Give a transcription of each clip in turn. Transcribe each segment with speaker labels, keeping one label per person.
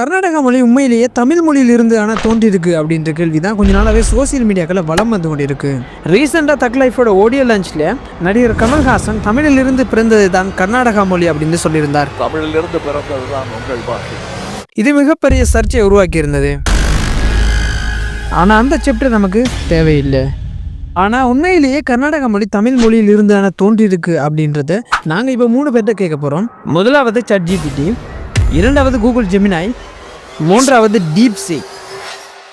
Speaker 1: கர்நாடக மொழி உண்மையிலேயே தமிழ் மொழியில் இருந்து ஆனால் தோன்றியிருக்கு அப்படின்ற கேள்வி தான் கொஞ்ச நாளாகவே சோசியல் மீடியாக்களில் வலம் வந்து கொண்டிருக்கு. ரீசெண்டாக தக் லைஃபோட ஆடியோ லஞ்சில் நடிகர் கமல்ஹாசன் தமிழில் இருந்து பிறந்தது தான் கர்நாடகா மொழி அப்படின்னு சொல்லியிருந்தார்.
Speaker 2: தமிழிலிருந்து பிறந்ததுதான் உங்கள் பாஷை
Speaker 1: இது மிகப்பெரிய சர்ச்சையை உருவாக்கி இருந்தது ஆனால் அந்த சாப்டர் நமக்கு தேவையில்லை. ஆனால் உண்மையிலேயே கர்நாடக மொழி தமிழ் மொழியில் இருந்து ஆனால் தோன்றியிருக்கு அப்படின்றத நாங்கள் இப்போ மூணு பேர்ட்ட கேட்க போகிறோம் முதலாவது சட் ஜிபிடி இரண்டாவது கூகுள் ஜெமினாய் மூன்றாவது டீப் சி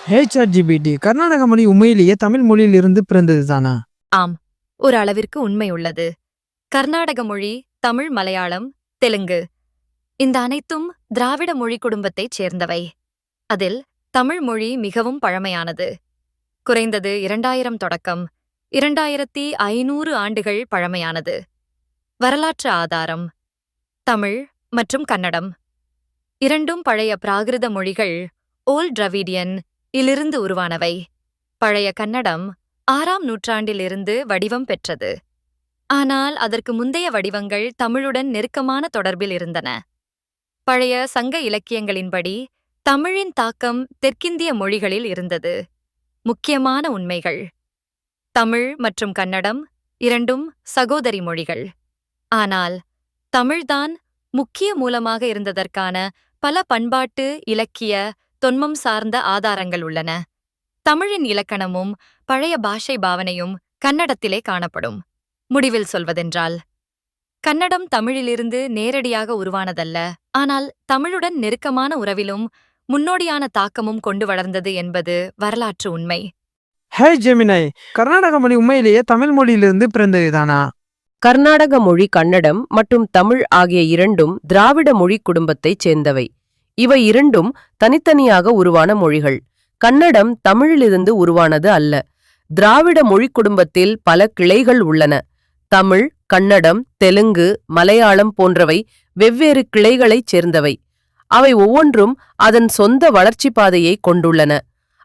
Speaker 1: ஹே ஜிபிடி கர்நாடக மொழி உண்மையிலேயே தமிழ் மொழியில் இருந்து பிறந்தது தானா?
Speaker 3: ஆம் ஒரு அளவிற்கு உண்மை உள்ளது. கர்நாடக மொழி தமிழ் மலையாளம் தெலுங்கு. இந்த அனைத்தும் திராவிட மொழி குடும்பத்தைச் சேர்ந்தவை. அதில் தமிழ் மொழி மிகவும் பழமையானது. குறைந்தது இரண்டாயிரம் தொடக்கம். இரண்டாயிரத்தி ஐநூறு ஆண்டுகள் பழமையானது. வரலாற்று ஆதாரம். தமிழ் மற்றும் கன்னடம். இரண்டும் பழைய பிராகிருத மொழிகள் ஓல்ட் டிராவிடியன் இலிருந்து உருவானவை. பழைய கன்னடம் ஆறாம் நூற்றாண்டிலிருந்து வடிவம் பெற்றது. ஆனால் அதற்கு முந்தைய வடிவங்கள் தமிழுடன் நெருக்கமான தொடர்பில் இருந்தன. பழைய சங்க இலக்கியங்களின்படி தமிழின் தாக்கம் தெற்கிந்திய மொழிகளில் இருந்தது. முக்கியமான உண்மைகள். தமிழ் மற்றும் கன்னடம் இரண்டும் சகோதரி மொழிகள். ஆனால் தமிழ்தான் முக்கிய மூலமாக இருந்ததற்கான பல பண்பாட்டு இலக்கிய தொன்மம் சார்ந்த ஆதாரங்கள் உள்ளன. தமிழின் இலக்கணமும் பழைய பாஷை பாவனையும் கன்னடத்திலே காணப்படும். முடிவில் சொல்வதென்றால் கன்னடம் தமிழிலிருந்து நேரடியாக உருவானதல்ல ஆனால் தமிழுடன் நெருக்கமான உறவிலும் முன்னோடியான தாக்கமும் கொண்டு வளர்ந்தது என்பது வரலாற்று உண்மை.
Speaker 1: ஹே ஜெமினை கர்நாடக மொழி உண்மையிலேயே தமிழ் மொழியிலிருந்து பிறந்தது தானா
Speaker 4: கர்நாடக மொழி கன்னடம் மற்றும் தமிழ் ஆகிய இரண்டும் திராவிட மொழி குடும்பத்தைச் சேர்ந்தவை. இவை இரண்டும் தனித்தனியாக உருவான மொழிகள். கன்னடம் தமிழிலிருந்து உருவானது அல்ல. திராவிட மொழி குடும்பத்தில் பல கிளைகள் உள்ளன. தமிழ் கன்னடம் தெலுங்கு மலையாளம் போன்றவை வெவ்வேறு கிளைகளைச் சேர்ந்தவை. அவை ஒவ்வொன்றும் அதன் சொந்த வளர்ச்சி பாதையை கொண்டுள்ளன.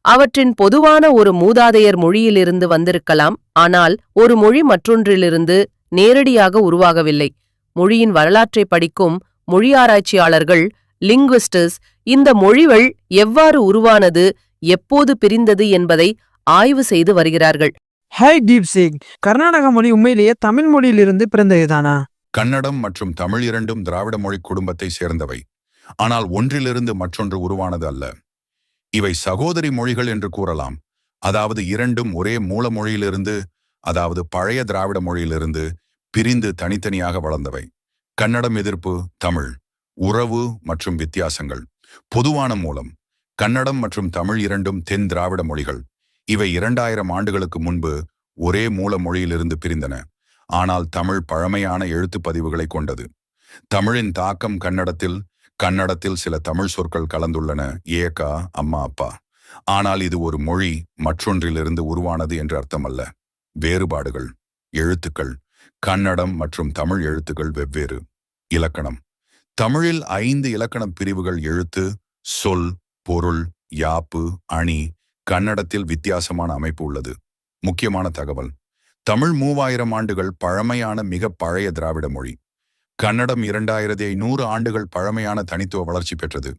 Speaker 4: அவற்றின் பொதுவான ஒரு மூதாதையர் மொழியிலிருந்து வந்திருக்கலாம். ஆனால் ஒரு மொழி மற்றொன்றிலிருந்து நேரடியாக உருவாகவில்லை. மொழியின் வரலாற்றை படிக்கும் மொழியாராய்ச்சியாளர்கள் லிங்குவிஸ்டஸ் இந்த மொழிகள் எவ்வாறு உருவானது எப்போது பிரிந்தது என்பதை ஆய்வு செய்து வருகிறார்கள்.
Speaker 1: ஹே டீப் சிங் கர்நாடக மொழி உண்மையிலேயே தமிழ் மொழியிலிருந்து பிறந்தது தானா?
Speaker 5: கன்னடம் மற்றும் தமிழ் இரண்டும் திராவிட மொழி குடும்பத்தை சேர்ந்தவை. ஆனால் ஒன்றிலிருந்து மற்றொன்று உருவானது அல்ல. இவை சகோதரி மொழிகள் என்று கூறலாம். அதாவது இரண்டும் ஒரே மூல மொழியிலிருந்து அதாவது பழைய திராவிட மொழியிலிருந்து பிரிந்து தனித்தனியாக வளர்ந்தவை. கன்னடம் எதிர்ப்பு தமிழ். உறவு மற்றும் வித்தியாசங்கள். பொதுவான மூலம். கன்னடம் மற்றும் தமிழ் இரண்டும் தென் திராவிட மொழிகள். இவை இரண்டாயிரம் ஆண்டுகளுக்கு முன்பு ஒரே மூல மொழியிலிருந்து பிரிந்தன. ஆனால் தமிழ் பழமையான எழுத்துப் பதிவுகளை கொண்டது. தமிழின் தாக்கம் கன்னடத்தில் கன்னடத்தில் சில தமிழ் சொற்கள் கலந்துள்ளன. ஏக்கா அம்மா அப்பா. ஆனால் இது ஒரு மொழி மற்றொன்றிலிருந்து உருவானது என்று அர்த்தமல்ல. வேறுபாடுகள். எழுத்துக்கள். கன்னடம் மற்றும் தமிழ் எழுத்துக்கள் வெவ்வேறு. இலக்கணம். தமிழில் ஐந்து இலக்கணப் பிரிவுகள் எழுத்து சொல் பொருள் யாப்பு அணி கன்னடத்தில் வித்தியாசமான அமைப்பு உள்ளது. முக்கியமான தகவல். தமிழ் மூவாயிரம் ஆண்டுகள் பழமையான மிக பழைய திராவிட மொழி. கன்னடம் இரண்டாயிரத்தி ஐநூறு ஆண்டுகள் பழமையான தனித்துவ வளர்ச்சி பெற்றது.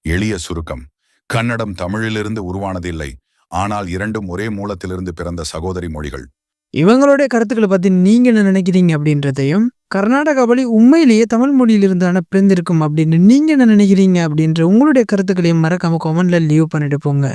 Speaker 5: எளிய சுருக்கம். கன்னடம் தமிழிலிருந்து உருவானதில்லை. ஆனால் இரண்டும் ஒரே மூலத்திலிருந்து பிறந்த சகோதரி மொழிகள்.
Speaker 1: இவங்களுடைய கருத்துக்களை பற்றி நீங்கள் என்ன நினைக்கிறீங்க அப்படின்றதையும் கர்நாடக மொழி உண்மையிலேயே தமிழ் மொழியிலிருந்து ஆனால் பிறந்திருக்கும் அப்படின்னு நீங்கள் என்ன நினைக்கிறீங்க அப்படின்ற உங்களுடைய கருத்துக்களையும் மறக்காம கமெண்ட்ல லீவ் பண்ணிட்டு போங்க.